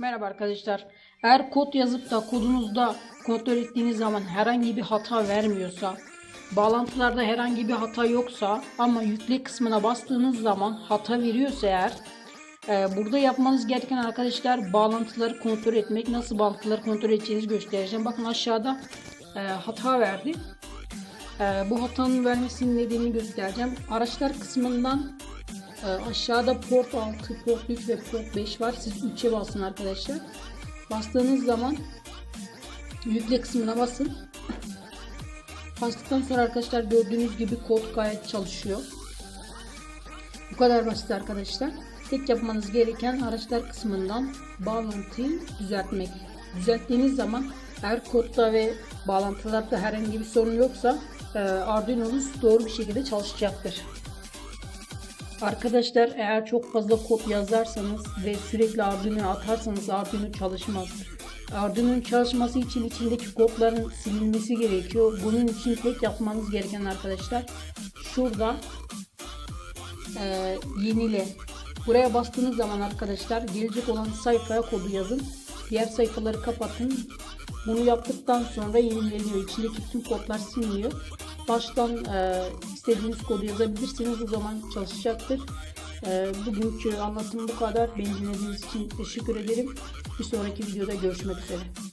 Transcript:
Merhaba arkadaşlar. Eğer kod yazıp da kodunuzda kontrol ettiğiniz zaman herhangi bir hata vermiyorsa, bağlantılarda herhangi bir hata yoksa ama yükle kısmına bastığınız zaman hata veriyorsa eğer e, burada yapmanız gereken arkadaşlar bağlantıları kontrol etmek. Nasıl bağlantıları kontrol edeceğinizi göstereceğim. Bakın aşağıda e, hata verdi. E, bu hatanın vermesinin nedenini göstereceğim. Araçlar kısmından aşağıda port 6, port 3 ve port 5 var. Siz 3'e basın arkadaşlar. Bastığınız zaman yükle kısmına basın. Bastıktan sonra arkadaşlar gördüğünüz gibi kod gayet çalışıyor. Bu kadar basit arkadaşlar. Tek yapmanız gereken araçlar kısmından bağlantıyı düzeltmek. Düzelttiğiniz zaman eğer kodda ve bağlantılarda herhangi bir sorun yoksa e, Arduino'nuz doğru bir şekilde çalışacaktır. Arkadaşlar eğer çok fazla kod yazarsanız ve sürekli Arduino'ya atarsanız Arduino çalışmaz. Arduino'nun çalışması için içindeki kodların silinmesi gerekiyor. Bunun için tek yapmanız gereken arkadaşlar şurada e, yenile. Buraya bastığınız zaman arkadaşlar gelecek olan sayfaya kodu yazın. Diğer sayfaları kapatın. Bunu yaptıktan sonra yenileniyor. İçindeki tüm kodlar siliniyor. Baştan e, istediğiniz kodu yazabilirsiniz. O zaman çalışacaktır. E, bugünkü anlatım bu kadar. Beni dinlediğiniz için teşekkür ederim. Bir sonraki videoda görüşmek üzere.